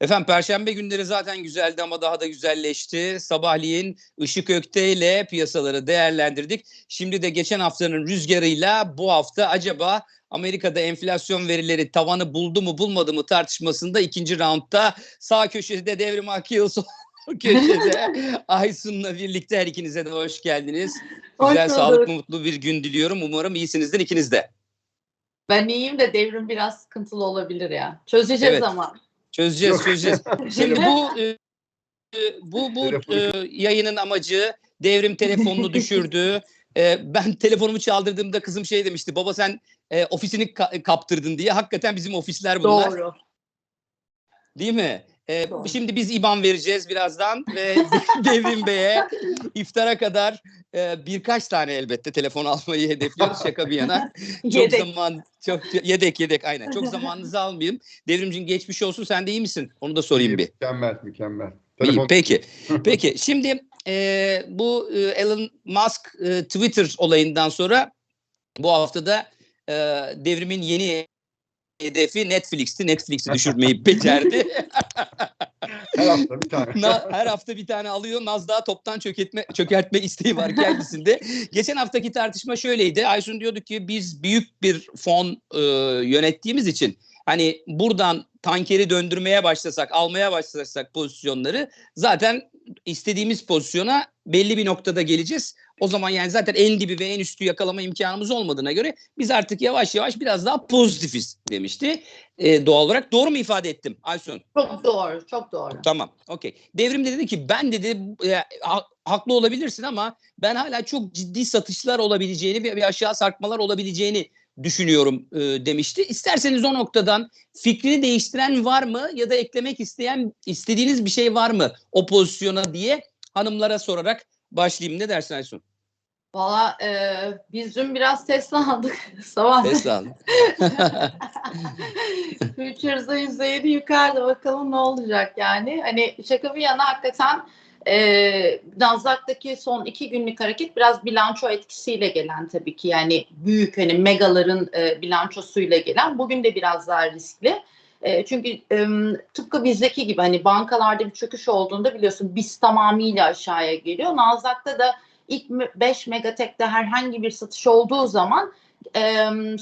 Efendim Perşembe günleri zaten güzeldi ama daha da güzelleşti. Sabahleyin Işık Ökte ile piyasaları değerlendirdik. Şimdi de geçen haftanın rüzgarıyla bu hafta acaba Amerika'da enflasyon verileri tavanı buldu mu bulmadı mı tartışmasında ikinci roundda sağ köşede Devrim sol köşede Aysun'la birlikte her ikinize de hoş geldiniz. Hoş Güzel, bulduk. sağlıklı, mutlu bir gün diliyorum. Umarım iyisinizdir ikiniz de. Ben iyiyim de devrim biraz sıkıntılı olabilir ya. Çözeceğiz Evet. ama. Çözeceğiz, Yok. çözeceğiz. Şimdi bu e, e, bu bu e, yayının amacı devrim telefonunu düşürdü. E, ben telefonumu çaldırdığımda kızım şey demişti. Baba sen e, ofisini ka- kaptırdın diye. Hakikaten bizim ofisler bunlar. Doğru. Değil mi? E, Doğru. şimdi biz IBAN vereceğiz birazdan ve Devrim Bey'e iftara kadar e, birkaç tane elbette telefon almayı hedefliyoruz. Şaka bir yana. Çok Yedek. zaman çok yedek yedek aynen. Çok zamanınızı almayayım. Devrimcin geçmiş olsun. Sen de iyi misin? Onu da sorayım bir. Mükemmel, mükemmel. İyi, Telefon peki. Peki şimdi e, bu e, Elon Musk e, Twitter olayından sonra bu haftada e, devrimin yeni hedefi Netflix'ti. Netflix'i düşürmeyi becerdi. her hafta bir tane. Na- her hafta bir tane alıyor. Nasdaq'ı toptan çökertme, çökertme isteği var kendisinde. Geçen haftaki tartışma şöyleydi. Aysun diyordu ki biz büyük bir fon e, yönettiğimiz için hani buradan tankeri döndürmeye başlasak, almaya başlasak pozisyonları zaten istediğimiz pozisyona belli bir noktada geleceğiz. O zaman yani zaten en dibi ve en üstü yakalama imkanımız olmadığına göre biz artık yavaş yavaş biraz daha pozitifiz demişti. E, doğal olarak doğru mu ifade ettim Aysun? Çok doğru. Çok doğru. Tamam. Okey. Devrim de dedi ki ben dedi e, ha- haklı olabilirsin ama ben hala çok ciddi satışlar olabileceğini ve bir aşağı sarkmalar olabileceğini düşünüyorum e, demişti. İsterseniz o noktadan fikrini değiştiren var mı ya da eklemek isteyen istediğiniz bir şey var mı o pozisyona diye hanımlara sorarak başlayayım. Ne dersin Aysun? Valla e, biz dün biraz Tesla aldık. Sabah Tesla alın. Futures'da %7 yukarıda bakalım ne olacak yani. Hani şaka bir yana hakikaten e, Nasdaq'taki son iki günlük hareket biraz bilanço etkisiyle gelen tabii ki. Yani büyük hani megaların e, bilançosuyla gelen. Bugün de biraz daha riskli. E, çünkü tıpkı bizdeki gibi hani bankalarda bir çöküş olduğunda biliyorsun biz tamamıyla aşağıya geliyor. Nasdaq'ta da ilk 5 megatekte herhangi bir satış olduğu zaman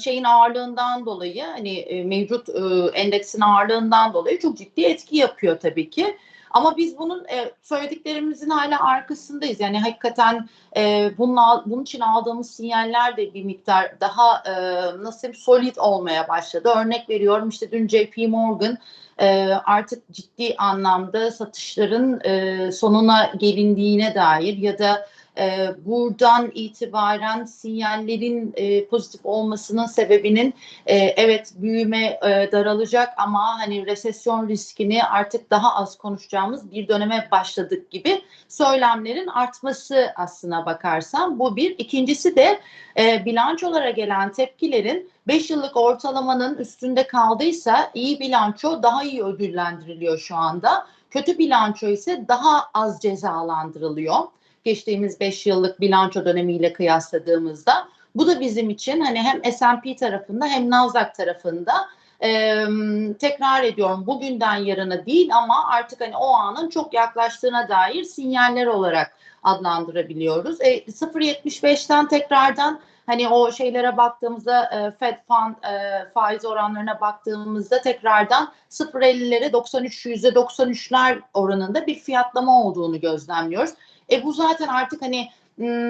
şeyin ağırlığından dolayı hani e, mevcut e, endeksin ağırlığından dolayı çok ciddi etki yapıyor tabii ki. Ama biz bunun e, söylediklerimizin hala arkasındayız. Yani hakikaten e, bunun, bunun için aldığımız sinyaller de bir miktar daha e, nasıl solid olmaya başladı. Örnek veriyorum işte dün JP Morgan e, artık ciddi anlamda satışların e, sonuna gelindiğine dair ya da e, buradan itibaren sinyallerin e, pozitif olmasının sebebinin e, evet büyüme e, daralacak ama hani resesyon riskini artık daha az konuşacağımız bir döneme başladık gibi söylemlerin artması aslına bakarsan bu bir. İkincisi de e, bilançolara gelen tepkilerin 5 yıllık ortalamanın üstünde kaldıysa iyi bilanço daha iyi ödüllendiriliyor şu anda. Kötü bilanço ise daha az cezalandırılıyor geçtiğimiz 5 yıllık bilanço dönemiyle kıyasladığımızda. Bu da bizim için hani hem S&P tarafında hem Nasdaq tarafında e, tekrar ediyorum bugünden yarına değil ama artık hani o anın çok yaklaştığına dair sinyaller olarak adlandırabiliyoruz. E, 0.75'ten tekrardan hani o şeylere baktığımızda e, Fed Fund e, faiz oranlarına baktığımızda tekrardan 0.50'lere 93 %93'ler oranında bir fiyatlama olduğunu gözlemliyoruz. E bu zaten artık hani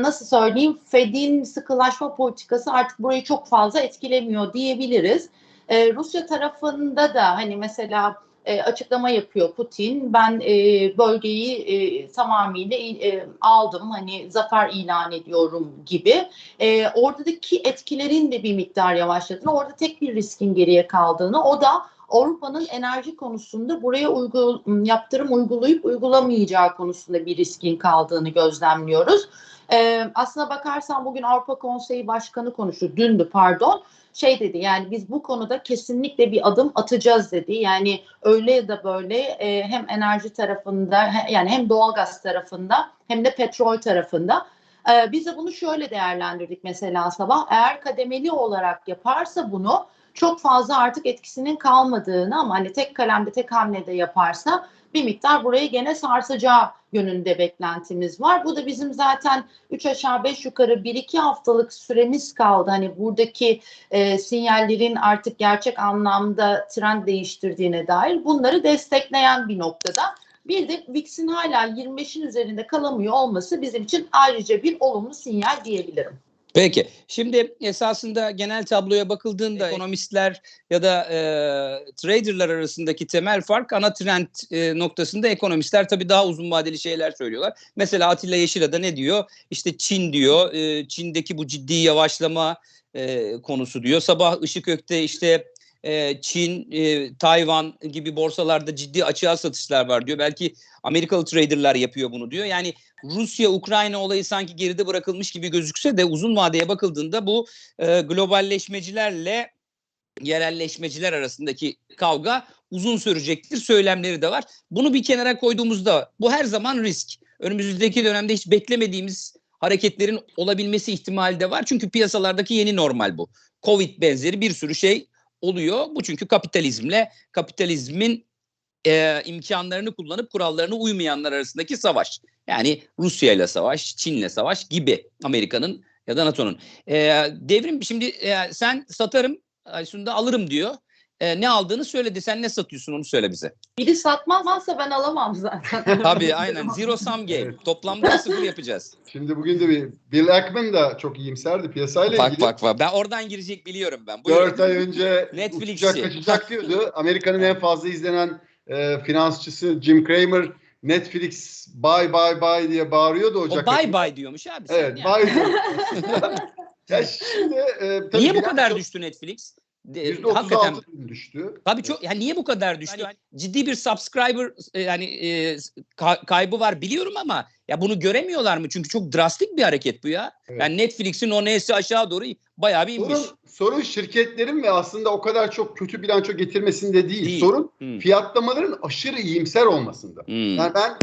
nasıl söyleyeyim Fed'in sıkılaşma politikası artık burayı çok fazla etkilemiyor diyebiliriz. E, Rusya tarafında da hani mesela e, açıklama yapıyor Putin. Ben e, bölgeyi e, tamamıyla e, aldım hani zafer ilan ediyorum gibi. E, oradaki etkilerin de bir miktar yavaşladığını, orada tek bir riskin geriye kaldığını, o da Avrupa'nın enerji konusunda buraya uygul, yaptırım uygulayıp uygulamayacağı konusunda bir riskin kaldığını gözlemliyoruz. Ee, aslına bakarsan bugün Avrupa Konseyi Başkanı konuştu, dündü pardon. Şey dedi yani biz bu konuda kesinlikle bir adım atacağız dedi. Yani öyle ya da böyle e, hem enerji tarafında he, yani hem doğalgaz tarafında hem de petrol tarafında. Ee, biz de bunu şöyle değerlendirdik mesela sabah. Eğer kademeli olarak yaparsa bunu çok fazla artık etkisinin kalmadığını ama hani tek kalemde tek hamlede yaparsa bir miktar burayı gene sarsacağı yönünde beklentimiz var. Bu da bizim zaten 3 aşağı 5 yukarı 1-2 haftalık süremiz kaldı. Hani buradaki e, sinyallerin artık gerçek anlamda trend değiştirdiğine dair bunları destekleyen bir noktada. Bir de VIX'in hala 25'in üzerinde kalamıyor olması bizim için ayrıca bir olumlu sinyal diyebilirim. Peki. Şimdi esasında genel tabloya bakıldığında ekonomistler ya da e, traderlar arasındaki temel fark ana trend e, noktasında ekonomistler tabii daha uzun vadeli şeyler söylüyorlar. Mesela Atilla Yeşilada ne diyor? İşte Çin diyor. E, Çin'deki bu ciddi yavaşlama e, konusu diyor. Sabah Işıkök'te işte e, Çin, e, Tayvan gibi borsalarda ciddi açığa satışlar var diyor. Belki Amerikalı traderlar yapıyor bunu diyor. Yani Rusya-Ukrayna olayı sanki geride bırakılmış gibi gözükse de uzun vadeye bakıldığında bu e, globalleşmecilerle yerelleşmeciler arasındaki kavga uzun sürecektir söylemleri de var. Bunu bir kenara koyduğumuzda bu her zaman risk. Önümüzdeki dönemde hiç beklemediğimiz hareketlerin olabilmesi ihtimali de var. Çünkü piyasalardaki yeni normal bu. Covid benzeri bir sürü şey oluyor. Bu çünkü kapitalizmle kapitalizmin e, imkanlarını kullanıp kurallarına uymayanlar arasındaki savaş. Yani Rusya ile savaş, Çin'le savaş gibi Amerika'nın ya da NATO'nun. E, devrim şimdi e, sen satarım, Aysun'da alırım diyor. E, ne aldığını söyledi. Sen ne satıyorsun onu söyle bize. Biri satmazsa ben alamam zaten. Tabii aynen. Zero sum game. Evet. Toplamda sıfır yapacağız. Şimdi bugün de bir Bill Ackman da çok iyimserdi piyasayla Bak ilgili. bak bak. Ben oradan girecek biliyorum ben. Buyurun. 4 ay önce Netflix'ci. uçacak kaçacak diyordu. Amerika'nın en fazla izlenen e, finansçısı Jim Cramer Netflix bye bye bye diye bağırıyordu O Ocak bye ayında. bye diyormuş abi. sen Evet yani. bye diyor. ya şimdi e, tabii Niye bu kadar düştü Netflix? De- %36 hakikaten düştü. Tabii çok yani niye bu kadar düştü? Hani ciddi bir subscriber e, yani e, ka- kaybı var biliyorum ama ya bunu göremiyorlar mı? Çünkü çok drastik bir hareket bu ya. Evet. Yani Netflix'in o neyse aşağı doğru bayağı bir inmiş. Sorun, sorun şirketlerin ve aslında o kadar çok kötü bilanço getirmesinde değil. Değil. Sorun Hmm. fiyatlamaların aşırı iyimser olmasında. Hmm. Yani ben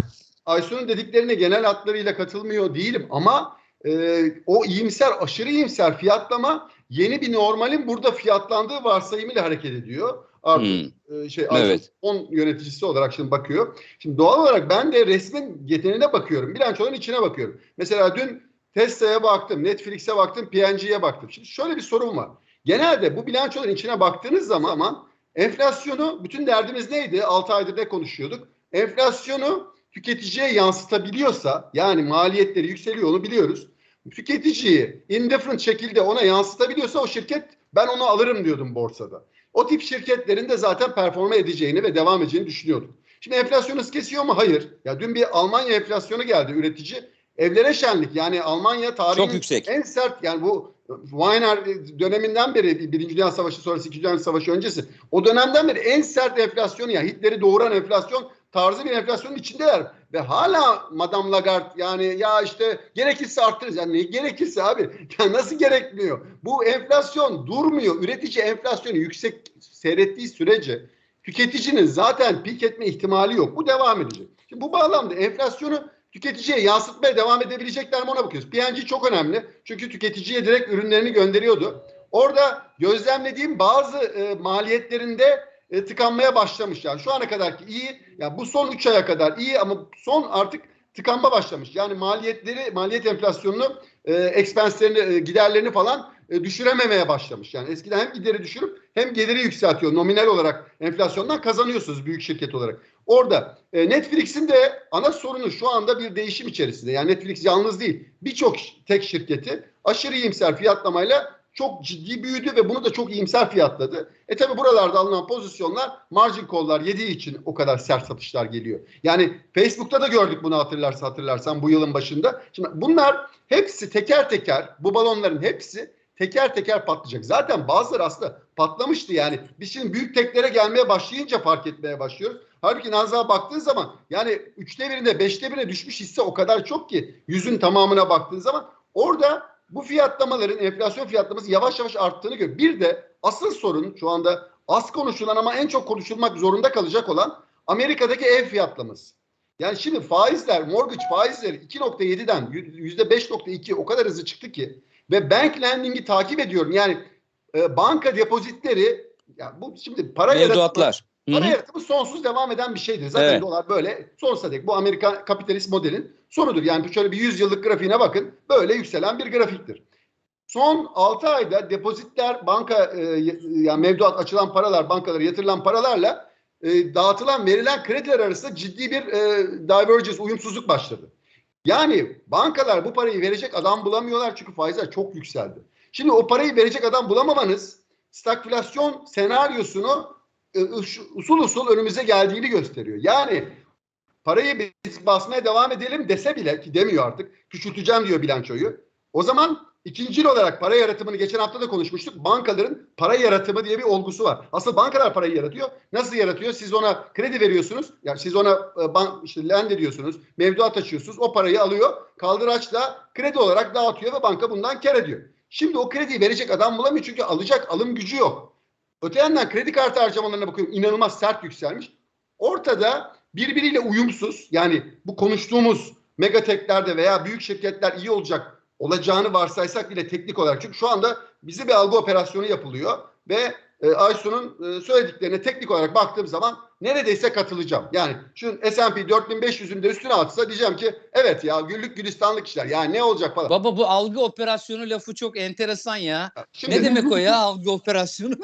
Aysun'un dediklerine genel hatlarıyla katılmıyor değilim ama e, o iyimser, aşırı iyimser fiyatlama yeni bir normalin burada fiyatlandığı varsayımıyla hareket ediyor. Artık Hmm. e, şey Evet. fon yöneticisi olarak şimdi bakıyor. Şimdi doğal olarak ben de resmin geneline bakıyorum. Bilançoların içine bakıyorum. Mesela dün Tesla'ya baktım, Netflix'e baktım, P&G'ye baktım. Şimdi şöyle bir sorun var. Genelde bu bilançoların içine baktığınız zaman enflasyonu, bütün derdimiz neydi? 6 aydır ne konuşuyorduk? Enflasyonu tüketiciye yansıtabiliyorsa, yani maliyetleri yükseliyor onu biliyoruz. Tüketiciyi indifferent şekilde ona yansıtabiliyorsa o şirket ben onu alırım diyordum borsada. O tip şirketlerin de zaten performa edeceğini ve devam edeceğini düşünüyorduk. Şimdi enflasyonu kesiyor mu? Hayır. Ya dün bir Almanya enflasyonu geldi üretici. Evlere şenlik yani Almanya tarihinin en sert yani bu Weiner döneminden beri Birinci Dünya Savaşı sonrası İkinci Dünya Savaşı öncesi o dönemden beri en sert enflasyonu yani Hitler'i doğuran enflasyon tarzı bir enflasyonun içindeler. Ve hala Madame Lagarde yani ya işte gerekirse arttırırız. Yani ne gerekirse abi? Ya nasıl gerekmiyor? Bu enflasyon durmuyor. Üretici enflasyonu yüksek seyrettiği sürece tüketicinin zaten pik etme ihtimali yok. Bu devam edecek. Şimdi bu bağlamda enflasyonu tüketiciye yansıtmaya devam edebilecekler mi ona bakıyoruz. P&G çok önemli. Çünkü tüketiciye direkt ürünlerini gönderiyordu. Orada gözlemlediğim bazı e, maliyetlerinde e, tıkanmaya başlamış. Yani şu ana kadarki iyi. Yani bu son 3 aya kadar iyi ama son artık tıkanma başlamış. Yani maliyetleri, maliyet enflasyonunu, e, expense'lerini, e, giderlerini falan e, düşürememeye başlamış. Yani eskiden hem gideri düşürüp hem geliri yükseltiyor. Nominal olarak enflasyondan kazanıyorsunuz büyük şirket olarak. Orada e, Netflix'in de ana sorunu şu anda bir değişim içerisinde. Yani Netflix yalnız değil. Birçok tek şirketi aşırı iyimser fiyatlamayla çok ciddi büyüdü ve bunu da çok iyimser fiyatladı. E tabi buralarda alınan pozisyonlar margin call'lar yediği için o kadar sert satışlar geliyor. Yani Facebook'ta da gördük bunu hatırlarsa hatırlarsan bu yılın başında. Şimdi bunlar hepsi teker teker bu balonların hepsi teker teker patlayacak. Zaten bazıları aslında patlamıştı yani. Biz şimdi büyük teklere gelmeye başlayınca fark etmeye başlıyoruz. Halbuki Nazlı'ya baktığın zaman yani üçte birine beşte birine düşmüş hisse o kadar çok ki yüzün tamamına baktığın zaman orada bu fiyatlamaların enflasyon fiyatlaması yavaş yavaş arttığını görüyor. Bir de asıl sorun şu anda az konuşulan ama en çok konuşulmak zorunda kalacak olan Amerika'daki ev fiyatlaması. Yani şimdi faizler, mortgage faizleri 2.7'den %5.2 o kadar hızlı çıktı ki ve bank lending'i takip ediyorum. Yani e, banka depozitleri ya bu şimdi para yaratımı, para yaratımı sonsuz devam eden bir şeydir. Zaten Evet. dolar böyle sonsuza dek bu Amerikan kapitalist modelin sonudur. Yani şöyle bir 100 yıllık grafiğine bakın. Böyle yükselen bir grafiktir. Son 6 ayda depozitler, banka e, yani mevduat açılan paralar, bankalara yatırılan paralarla e, dağıtılan, verilen krediler arasında ciddi bir e, divergence, uyumsuzluk başladı. Yani bankalar bu parayı verecek adam bulamıyorlar çünkü faizler çok yükseldi. Şimdi o parayı verecek adam bulamamanız stagflasyon senaryosunu e, usul usul önümüze geldiğini gösteriyor. Yani parayı biz basmaya devam edelim dese bile ki demiyor artık küçülteceğim diyor bilançoyu. O zaman ikincil olarak para yaratımını geçen hafta da konuşmuştuk. Bankaların para yaratımı diye bir olgusu var. Asıl bankalar parayı yaratıyor. Nasıl yaratıyor? Siz ona kredi veriyorsunuz. Yani siz ona e, bank işte lend ediyorsunuz. Mevduat açıyorsunuz. O parayı alıyor. Kaldıraçla kredi olarak dağıtıyor ve banka bundan kar ediyor. Şimdi o krediyi verecek adam bulamıyor çünkü alacak alım gücü yok. Öte yandan kredi kartı harcamalarına bakıyorum inanılmaz sert yükselmiş. Ortada birbiriyle uyumsuz yani bu konuştuğumuz megateklerde veya büyük şirketler iyi olacak olacağını varsaysak bile teknik olarak çünkü şu anda bizi bir algı operasyonu yapılıyor ve e, Aysun'un e, söylediklerine teknik olarak baktığım zaman neredeyse katılacağım. Yani şu S&P 4500'ün de üstüne atsa diyeceğim ki evet ya güllük gülistanlık işler yani ne olacak falan. Baba bu algı operasyonu lafı çok enteresan ya. Şimdi, Ne demek o ya algı operasyonu?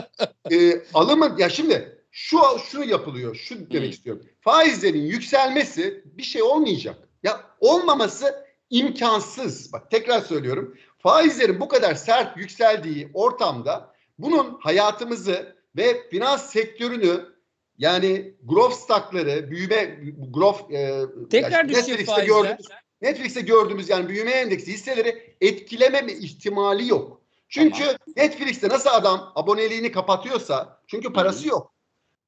e, alımı ya şimdi şu şunu yapılıyor. Şu demek Hmm. istiyorum. Faizlerin yükselmesi bir şey olmayacak. Ya olmaması imkansız. Bak tekrar söylüyorum. Faizlerin bu kadar sert yükseldiği ortamda bunun hayatımızı ve finans sektörünü yani growth stockları, büyüme growth e, Tekrar yani Netflix'te gördüğümüz Netflix'te gördüğümüz yani büyüme endeksi hisseleri etkilememe ihtimali yok. Çünkü Netflix'te nasıl adam aboneliğini kapatıyorsa çünkü parası yok.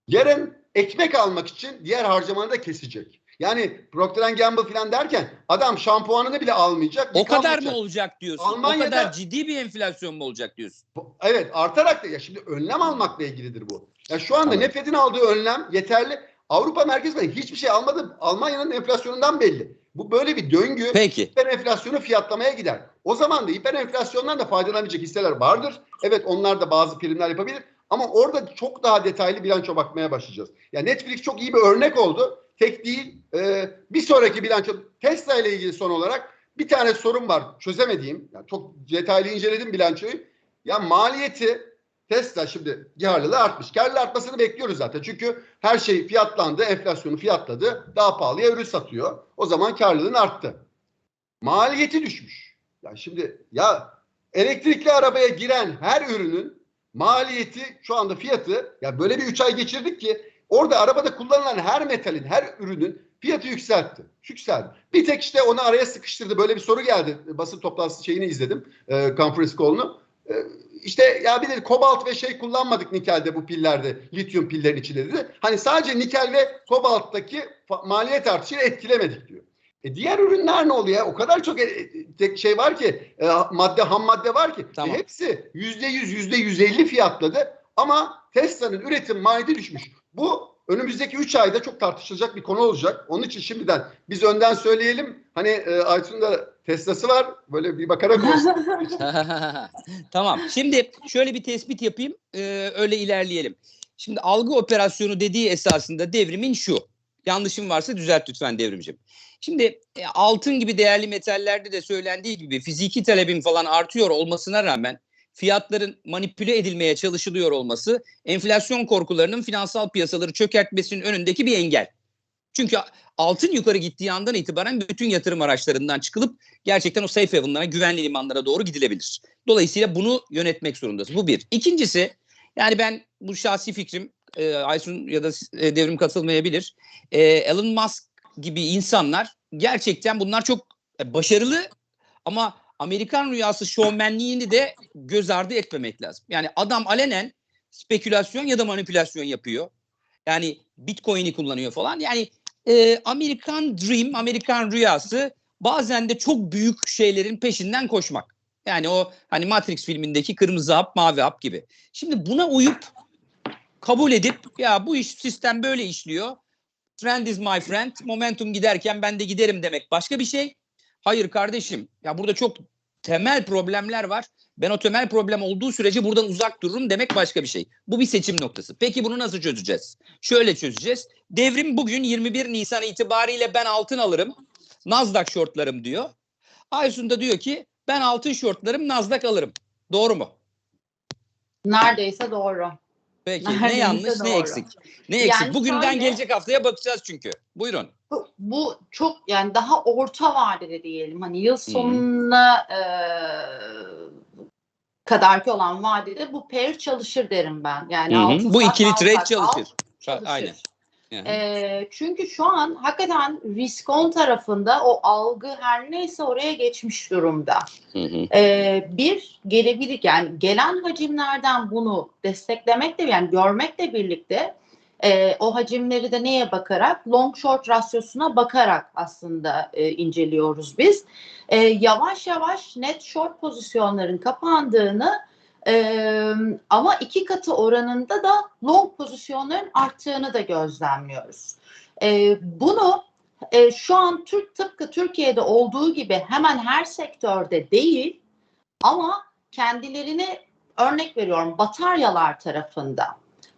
Yarın ekmek almak için diğer harcamanı da kesecek. Yani Procter Gamble falan derken adam şampuanını bile almayacak. o kadar mı olacak diyorsun? Almanya'da- O kadar ciddi bir enflasyon mu olacak diyorsun? Evet artarak da ya şimdi önlem almakla ilgilidir bu. Ya şu anda Tamam. ne Fed'in aldığı önlem yeterli. Avrupa Merkez Bankası hiçbir şey almadı. Almanya'nın enflasyonundan belli. Bu böyle bir döngü. Peki. hiper enflasyonu fiyatlamaya gider. O zaman da hiper enflasyondan da faydalanabilecek hisseler vardır. Evet onlar da bazı primler yapabilir. Ama orada çok daha detaylı bilanço bakmaya başlayacağız. Ya Netflix çok iyi bir örnek oldu. Tek değil. e, bir sonraki bilanço Tesla ile ilgili son olarak bir tane sorun var çözemediğim. Yani çok detaylı inceledim bilançoyu. Ya maliyeti Tesla şimdi karlılığı artmış. Karlılığı artmasını bekliyoruz zaten. Çünkü her şey fiyatlandı, enflasyonu fiyatladı. Daha pahalıya ürün satıyor. O zaman karlılığın arttı. Maliyeti düşmüş. Ya şimdi ya elektrikli arabaya giren her ürünün maliyeti şu anda fiyatı ya böyle bir 3 ay geçirdik ki orada arabada kullanılan her metalin, her ürünün fiyatı yükseltti. Yükseldi. Bir tek işte onu araya sıkıştırdı. Böyle bir soru geldi. Basın toplantısı şeyini izledim. E, conference call'unu. E, işte ya bir de kobalt ve şey kullanmadık nikelde bu pillerde. Lityum pillerin içinde dedi. Hani sadece nikel ve kobalttaki maliyet artışını etkilemedik diyor. E diğer ürünler ne oluyor? O kadar çok e, e, şey var ki e, madde ham madde var ki Tamam. e, hepsi yüzde yüz yüzde yüz elli fiyatladı ama Tesla'nın üretim maliyeti düşmüş. Bu önümüzdeki 3 ayda çok tartışılacak bir konu olacak. Onun için şimdiden biz önden söyleyelim. Hani e, Aytun'un da Tesla'sı var. Böyle bir bakarak tamam. Şimdi şöyle bir tespit yapayım. e, öyle ilerleyelim. Şimdi algı operasyonu dediği esasında devrimin şu. Yanlışım varsa düzelt lütfen devrimcim. Şimdi e, altın gibi değerli metallerde de söylendiği gibi fiziki talebin falan artıyor olmasına rağmen fiyatların manipüle edilmeye çalışılıyor olması enflasyon korkularının finansal piyasaları çökertmesinin önündeki bir engel. Çünkü altın yukarı gittiği andan itibaren bütün yatırım araçlarından çıkılıp gerçekten o safe haven'lara, güvenli limanlara doğru gidilebilir. Dolayısıyla bunu yönetmek zorundasın. Bu bir. İkincisi yani ben bu şahsi fikrim e, Aysun ya da e, devrim katılmayabilir. E, Elon Musk gibi insanlar gerçekten bunlar çok e, başarılı ama Amerikan rüyası şovmenliğini de göz ardı etmemek lazım. Yani adam alenen spekülasyon ya da manipülasyon yapıyor. Yani Bitcoin'i kullanıyor falan. Yani e, Amerikan Dream, Amerikan rüyası bazen de çok büyük şeylerin peşinden koşmak. Yani o hani Matrix filmindeki kırmızı hap, mavi hap gibi. Şimdi buna uyup kabul edip ya bu iş sistem böyle işliyor. Friend is my friend. Momentum giderken ben de giderim demek başka bir şey. Hayır kardeşim. Ya burada çok temel problemler var Ben o temel problem olduğu sürece buradan uzak dururum demek başka bir şey. Bu bir seçim noktası. Peki bunu nasıl çözeceğiz? Şöyle çözeceğiz. Devrim bugün 21 Nisan itibariyle ben altın alırım. Nasdaq şortlarım diyor. Aysun da diyor ki ben altın şortlarım Nasdaq alırım. Doğru mu? Neredeyse doğru. Peki ne yanlış ne eksik? Ne eksik? Yani Bugünden şöyle- gelecek haftaya bakacağız çünkü. Buyurun. Bu, bu çok yani daha orta vadede diyelim. Hani yıl sonuna e, kadarki olan vadede bu pair çalışır derim ben. Yani altın Bu ikili trade al, çalışır. çalışır. Aynen. E, çünkü şu an hakikaten risk on tarafında o algı her neyse oraya geçmiş durumda. Hı hı. Ee, bir gelebilir yani gelen hacimlerden bunu desteklemekle yani görmekle birlikte e, o hacimleri de neye bakarak long short rasyosuna bakarak aslında e, inceliyoruz biz. E, yavaş yavaş net short pozisyonların kapandığını e, ama iki katı oranında da long pozisyonların arttığını da gözlemliyoruz. E, bunu e, şu an Türk tıpkı Türkiye'de olduğu gibi hemen her sektörde değil ama kendilerini örnek veriyorum bataryalar tarafında.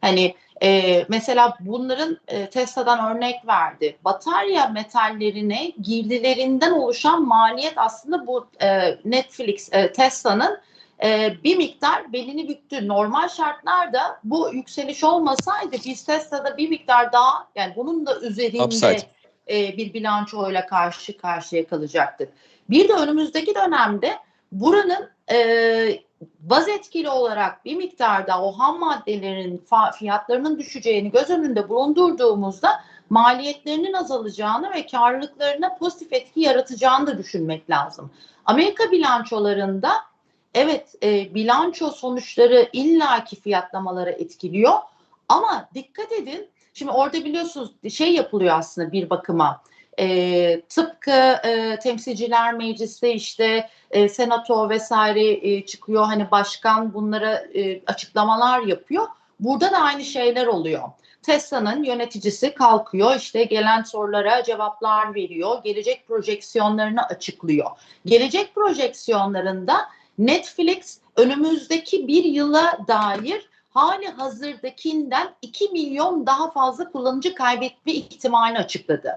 Hani e, mesela bunların e, Tesla'dan örnek verdi. Batarya metallerine girdilerinden oluşan maliyet aslında bu e, Netflix e, Tesla'nın e, bir miktar belini büktü. Normal şartlarda bu yükseliş olmasaydı biz Tesla'da bir miktar daha yani bunun da üzerinde Upside. e, bir bilançoyla karşı karşıya kalacaktık. Bir de önümüzdeki dönemde buranın e, baz etkili olarak bir miktarda o ham maddelerin fiyatlarının düşeceğini göz önünde bulundurduğumuzda maliyetlerinin azalacağını ve karlılıklarına pozitif etki yaratacağını da düşünmek lazım. Amerika bilançolarında evet e, bilanço sonuçları illaki fiyatlamaları etkiliyor ama dikkat edin şimdi orada biliyorsunuz şey yapılıyor aslında bir bakıma e, tıpkı e, temsilciler mecliste işte e, senato vesaire e, çıkıyor hani başkan bunlara e, açıklamalar yapıyor. Burada da aynı şeyler oluyor. Tesla'nın yöneticisi kalkıyor işte gelen sorulara cevaplar veriyor. Gelecek projeksiyonlarını açıklıyor. Gelecek projeksiyonlarında Netflix önümüzdeki bir yıla dair hali hazırdakinden 2 milyon daha fazla kullanıcı kaybetme ihtimalini açıkladı.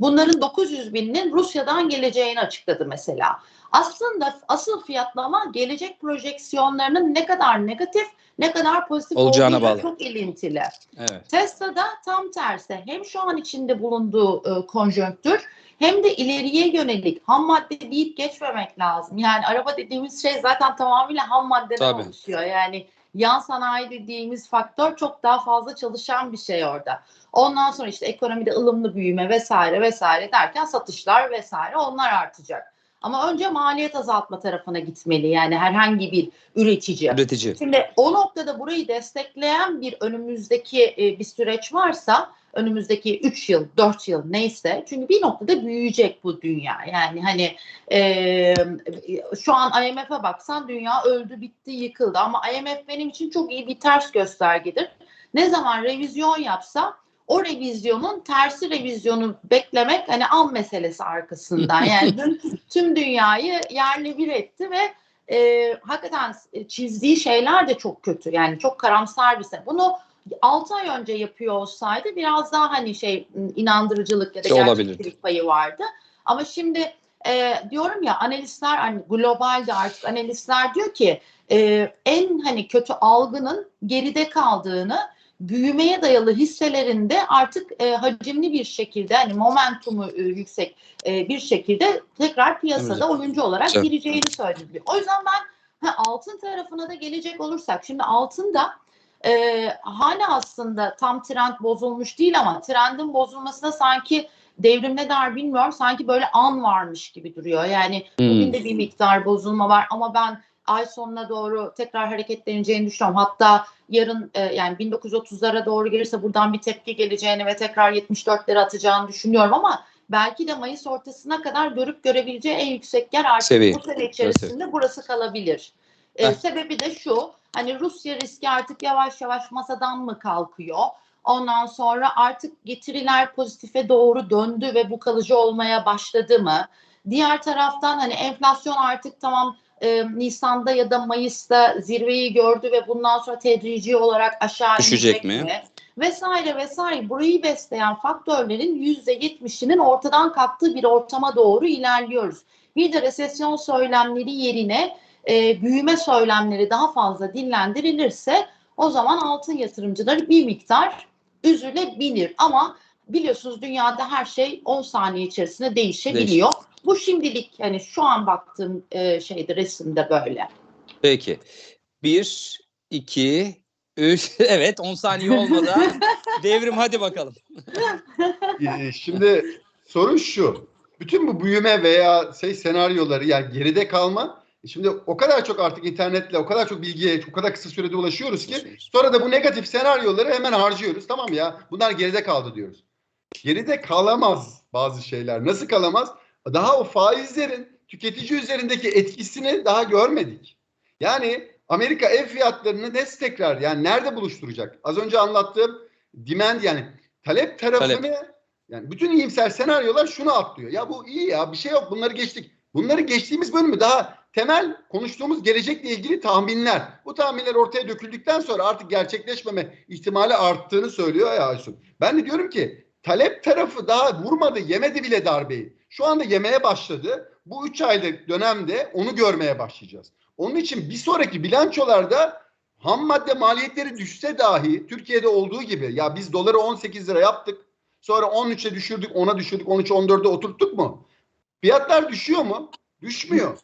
Bunların 900 bininin Rusya'dan geleceğini açıkladı mesela. Aslında asıl fiyatlama gelecek projeksiyonlarının ne kadar negatif ne kadar pozitif Olacağına bağlı. çok ilintili. Evet. Tesla'da tam tersi hem şu an içinde bulunduğu e, konjonktür hem de ileriye yönelik ham madde deyip geçmemek lazım. Yani araba dediğimiz şey zaten tamamıyla ham maddeden Tabii. oluşuyor. Yani yan sanayi dediğimiz faktör çok daha fazla çalışan bir şey orada. Ondan sonra işte ekonomide ılımlı büyüme vesaire vesaire derken satışlar vesaire onlar artacak. Ama önce maliyet azaltma tarafına gitmeli yani herhangi bir üretici. Üretici. Şimdi o noktada burayı destekleyen bir önümüzdeki e, bir süreç varsa önümüzdeki 3 yıl, 4 yıl neyse çünkü bir noktada büyüyecek bu dünya. Yani hani e, şu an IMF'e baksan dünya öldü, bitti, yıkıldı ama IMF benim için çok iyi bir ters göstergedir. Ne zaman revizyon yapsa o revizyonun tersi revizyonu beklemek hani an meselesi arkasından. Yani dün tüm dünyayı yerle bir etti ve e, hakikaten çizdiği şeyler de çok kötü. Yani çok karamsar bir şey. Bunu 6 ay önce yapıyor olsaydı biraz daha hani şey inandırıcılık ya da Şey gerçeklik payı vardı. Ama şimdi e, diyorum ya analistler hani globalde artık analistler diyor ki e, en hani kötü algının geride kaldığını büyümeye dayalı hisselerinde artık e, hacimli bir şekilde hani momentumu e, yüksek e, bir şekilde tekrar piyasada oyuncu olarak gireceğini söylüyor. O yüzden ben ha, altın tarafına da gelecek olursak şimdi altında e, hala aslında tam trend bozulmuş değil ama trendin bozulmasına sanki devrim ne der bilmiyorum sanki böyle an varmış gibi duruyor. Yani Hmm. bugün de bir miktar bozulma var ama ben ay sonuna doğru tekrar hareketleneceğini düşünüyorum. Hatta yarın e, yani 1930'lara doğru gelirse buradan bir tepki geleceğini ve tekrar 74'lere atacağını düşünüyorum ama belki de Mayıs ortasına kadar görüp görebileceği en yüksek yer artık Seviye. bu sene içerisinde burası kalabilir. E, sebebi de şu hani Rusya riski artık yavaş yavaş masadan mı kalkıyor? Ondan sonra artık getiriler pozitife doğru döndü ve bu kalıcı olmaya başladı mı? Diğer taraftan hani enflasyon artık tamam e, Nisan'da ya da Mayıs'ta zirveyi gördü ve bundan sonra tedrici olarak aşağı Düşecek inecek mi? Vesaire vesaire burayı besleyen faktörlerin %70'inin ortadan kalktığı bir ortama doğru ilerliyoruz. Bir de resesyon söylemleri yerine e, büyüme söylemleri daha fazla dillendirilirse o zaman altın yatırımcıları bir miktar üzülebilir. Ama biliyorsunuz dünyada her şey 10 saniye içerisinde değişebiliyor. Bu şimdilik hani şu an baktığım e, şeyde resimde böyle. Peki. Bir, iki, üç. Evet 10 saniye olmadan. Devrim hadi bakalım. Ee, Şimdi sorun şu. Bütün bu büyüme veya şey senaryoları yani geride kalma. Şimdi o kadar çok artık internetle o kadar çok bilgiye o kadar kısa sürede ulaşıyoruz ki sonra da bu negatif senaryoları hemen harcıyoruz. Tamam ya bunlar geride kaldı diyoruz. Geride kalamaz bazı şeyler. Nasıl kalamaz? Daha o faizlerin tüketici üzerindeki etkisini daha görmedik. Yani Amerika ev fiyatlarını nasıl tekrar yani nerede buluşturacak? Az önce anlattığım demand yani talep tarafını yani bütün iyimser senaryolar şunu atlıyor. Ya bu iyi ya bir şey yok bunları geçtik. Bunları geçtiğimiz bölümü daha temel konuştuğumuz gelecekle ilgili tahminler. Bu tahminler ortaya döküldükten sonra artık gerçekleşmeme ihtimali arttığını söylüyor ya Aysun. Ben de diyorum ki talep tarafı daha vurmadı, yemedi bile darbeyi. Şu anda yemeye başladı. Bu 3 aylık dönemde onu görmeye başlayacağız. Onun için bir sonraki bilançolarda ham madde maliyetleri düşse dahi Türkiye'de olduğu gibi ya biz doları 18 lira yaptık. Sonra 13'e düşürdük, 10'a düşürdük, 13'e 14'e oturttuk mu? Fiyatlar düşüyor mu? Düşmüyor.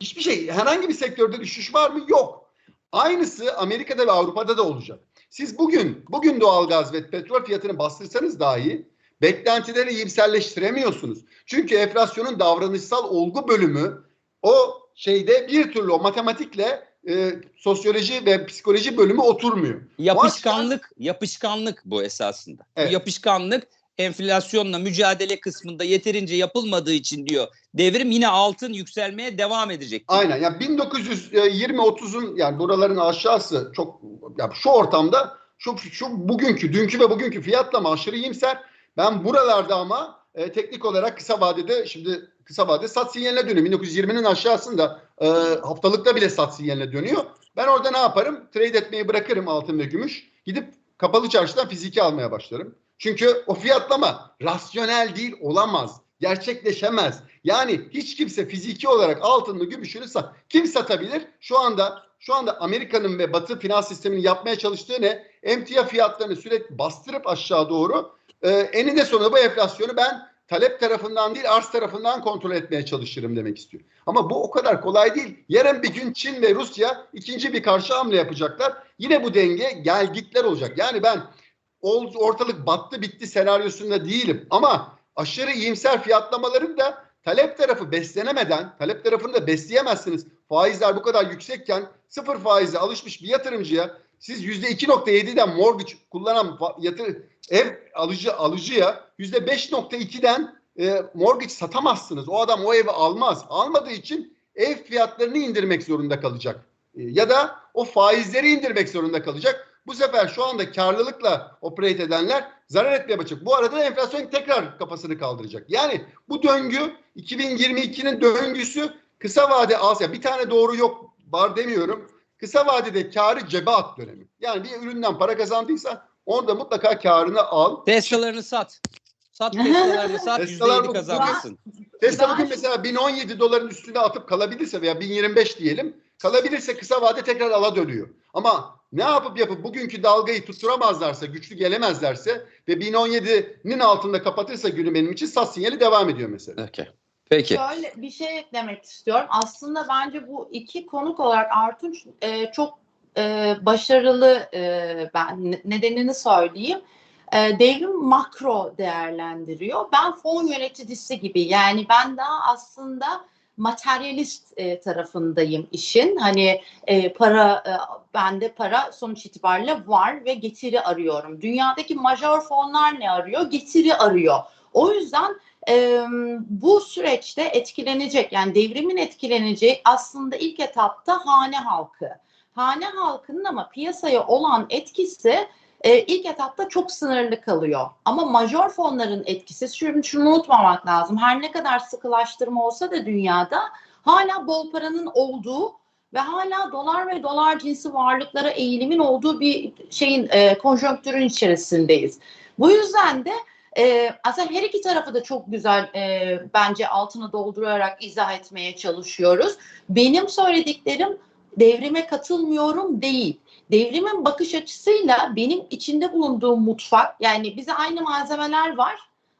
Hiçbir şey, herhangi bir sektörde düşüş var mı? Yok. Aynısı Amerika'da ve Avrupa'da da olacak. Siz bugün, bugün doğalgaz ve petrol fiyatını bastırsanız dahi beklentileri iyimserleştiremiyorsunuz. Çünkü enflasyonun davranışsal olgu bölümü o şeyde bir türlü o matematikle e, sosyoloji ve psikoloji bölümü oturmuyor. Yapışkanlık, yapışkanlık bu esasında. Evet. Bu yapışkanlık enflasyonla mücadele kısmında yeterince yapılmadığı için diyor. Devrim yine altın yükselmeye devam edecek. diyor. Aynen. Yani 1920-30'un yani buraların aşağısı çok ya şu ortamda şu, şu bugünkü, dünkü ve bugünkü fiyatlama aşırı iyimser. Ben buralarda ama e, teknik olarak kısa vadede şimdi kısa vadede sat sinyaline dönüyor. 1920'nin aşağısında e, haftalıkta bile sat sinyaline dönüyor. Ben orada ne yaparım? Trade etmeyi bırakırım altın ve gümüş. Gidip kapalı çarşıdan fiziki almaya başlarım. Çünkü o fiyatlama rasyonel değil olamaz. Gerçekleşemez. Yani hiç kimse fiziki olarak altını gümüşünü sat. Kim satabilir? Şu anda şu anda Amerika'nın ve Batı finans sisteminin yapmaya çalıştığı ne? Emtia fiyatlarını sürekli bastırıp aşağı doğru e, eninde sonunda bu enflasyonu ben talep tarafından değil arz tarafından kontrol etmeye çalışırım demek istiyor. Ama bu o kadar kolay değil. Yarın bir gün Çin ve Rusya ikinci bir karşı hamle yapacaklar. Yine bu denge gelgitler olacak. Yani ben ortalık battı bitti senaryosunda değilim. Ama aşırı iyimser fiyatlamaların da talep tarafı beslenemeden, talep tarafını da besleyemezsiniz. Faizler bu kadar yüksekken sıfır faize alışmış bir yatırımcıya siz %2.7'den mortgage kullanan yatır ev alıcı alıcıya %5.2'den e, mortgage satamazsınız. O adam o evi almaz. Almadığı için ev fiyatlarını indirmek zorunda kalacak. E, ya da o faizleri indirmek zorunda kalacak. Bu sefer şu anda karlılıkla operate edenler zarar etmeye başlayacak. Bu arada enflasyon tekrar kafasını kaldıracak. Yani bu döngü 2022'nin döngüsü kısa vade az ya bir tane doğru yok var demiyorum. Kısa vadede karı cebe at dönemi. Yani bir üründen para kazandıysan orada mutlaka karını al. Tesla'larını sat. Sat Tesla'larını sat Tesla'lar %7 bu- kazanırsın. Tesla bugün mesela 1017 doların üstüne atıp kalabilirse veya 1025 diyelim. Kalabilirse kısa vade tekrar ala dönüyor. Ama ne yapıp yapıp bugünkü dalgayı tutturamazlarsa, güçlü gelemezlerse ve 1017'nin altında kapatırsa günü benim için sat sinyali devam ediyor mesela. Okey. Peki. Şöyle bir şey eklemek istiyorum. Aslında bence bu iki konuk olarak Artunç e, çok e, başarılı e, ben ne- nedenini söyleyeyim. E, devrim makro değerlendiriyor. Ben fon yöneticisi gibi yani ben daha aslında materyalist e, tarafındayım işin. Hani e, para e, bende para sonuç itibariyle var ve getiri arıyorum. Dünyadaki major fonlar ne arıyor? Getiri arıyor. O yüzden e, bu süreçte etkilenecek yani devrimin etkileneceği aslında ilk etapta hane halkı. Hane halkının ama piyasaya olan etkisi e, ilk etapta çok sınırlı kalıyor. Ama major fonların etkisi şunu, şunu unutmamak lazım. Her ne kadar sıkılaştırma olsa da dünyada hala bol paranın olduğu ve hala dolar ve dolar cinsi varlıklara eğilimin olduğu bir şeyin e, konjonktürün içerisindeyiz. Bu yüzden de e, aslında her iki tarafı da çok güzel e, bence altını doldurarak izah etmeye çalışıyoruz. Benim söylediklerim devrime katılmıyorum değil. Devrimin bakış açısıyla benim içinde bulunduğum mutfak yani bize aynı malzemeler var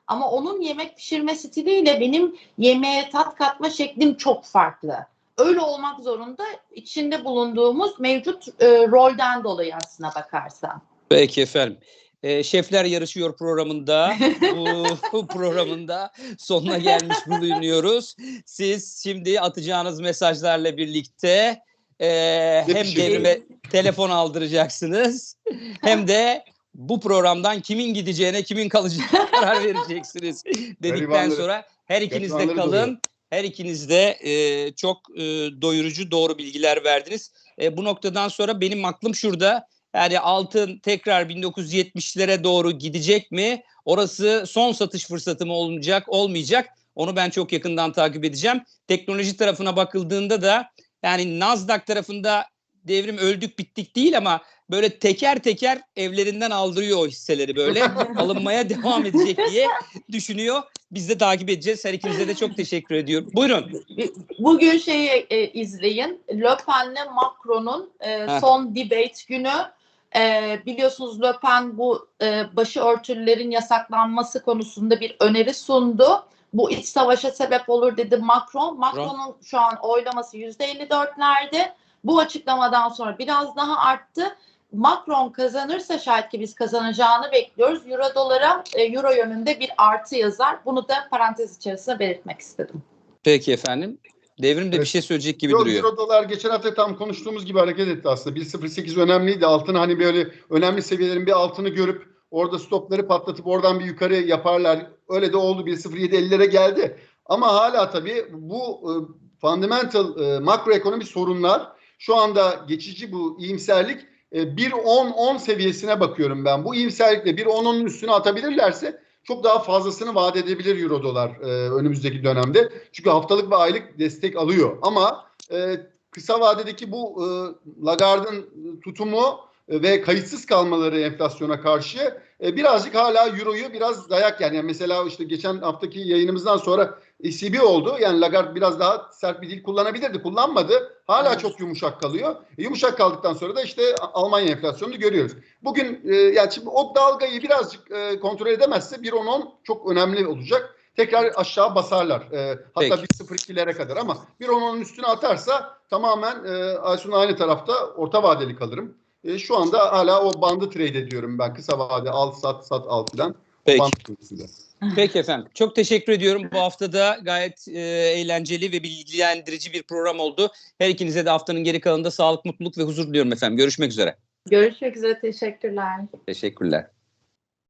ama onun yemek pişirme stiliyle benim yemeğe tat katma şeklim çok farklı. Öyle olmak zorunda içinde bulunduğumuz mevcut e, rolden dolayı aslına bakarsan. Peki efendim. Ee, Şefler Yarışıyor programında bu programında sonuna gelmiş bulunuyoruz. Siz şimdi atacağınız mesajlarla birlikte e, hem devrime telefon aldıracaksınız hem de bu programdan kimin gideceğine kimin kalacağına karar vereceksiniz dedikten sonra her ikiniz de kalın. Her ikiniz de e, çok e, doyurucu doğru bilgiler verdiniz. E, bu noktadan sonra benim aklım şurada. Yani altın tekrar 1970'lere doğru gidecek mi? Orası son satış fırsatı mı olacak, olmayacak? Onu ben çok yakından takip edeceğim. Teknoloji tarafına bakıldığında da yani Nasdaq tarafında devrim öldük bittik değil ama böyle teker teker evlerinden aldırıyor o hisseleri böyle alınmaya devam edecek diye düşünüyor. Biz de takip edeceğiz. Her ikinize de çok teşekkür ediyorum. Buyurun. Bugün şeyi e, izleyin. Le Pen'le Macron'un e, son debate günü. E, biliyorsunuz Le Pen bu e, başörtülerin yasaklanması konusunda bir öneri sundu. Bu iç savaşa sebep olur dedi Macron. Macron'un şu an oylaması %54'lerde. Bu açıklamadan sonra biraz daha arttı. Macron kazanırsa şayet ki biz kazanacağını bekliyoruz. Euro dolara e, euro yönünde bir artı yazar. Bunu da parantez içerisinde belirtmek istedim. Peki efendim. Devrim de bir Evet. şey söyleyecek gibi Yok, duruyor. Euro dolar geçen hafta tam konuştuğumuz gibi hareket etti aslında. 1.08 önemliydi. Altını hani böyle önemli seviyelerin bir altını görüp orada stopları patlatıp oradan bir yukarı yaparlar. Öyle de oldu. 1.07.50'lere geldi. Ama hala tabii bu e, fundamental e, makroekonomi sorunlar şu anda geçici bu iyimserlik e, 1.10-10 seviyesine bakıyorum ben. Bu iyimserlikle 1.10'un üstüne atabilirlerse çok daha fazlasını vaat edebilir euro dolar e, önümüzdeki dönemde. Çünkü haftalık ve aylık destek alıyor. Ama e, kısa vadedeki bu e, Lagarde'ın tutumu ve kayıtsız kalmaları enflasyona karşı e, birazcık hala euroyu biraz dayak yani. yani mesela işte geçen haftaki yayınımızdan sonra ECB oldu. Yani Lagarde biraz daha sert bir dil kullanabilirdi. Kullanmadı. Hala Evet. çok yumuşak kalıyor. E, yumuşak kaldıktan sonra da işte Almanya enflasyonunu görüyoruz. Bugün e, yani şimdi o dalgayı birazcık e, kontrol edemezse 1.10 çok önemli olacak. Tekrar aşağı basarlar. E, hatta Peki. 1.02'lere kadar ama 1.10'un üstüne atarsa tamamen e, Aysun'un aynı tarafta orta vadeli kalırım. E, şu anda hala o bandı trade ediyorum ben. Kısa vade al sat sat al filan. Peki. Peki efendim. Çok teşekkür ediyorum. Bu hafta da gayet e, eğlenceli ve bilgilendirici bir program oldu. Her ikinize de haftanın geri kalanında sağlık, mutluluk ve huzur diliyorum efendim. Görüşmek üzere. Görüşmek üzere. Teşekkürler. Teşekkürler.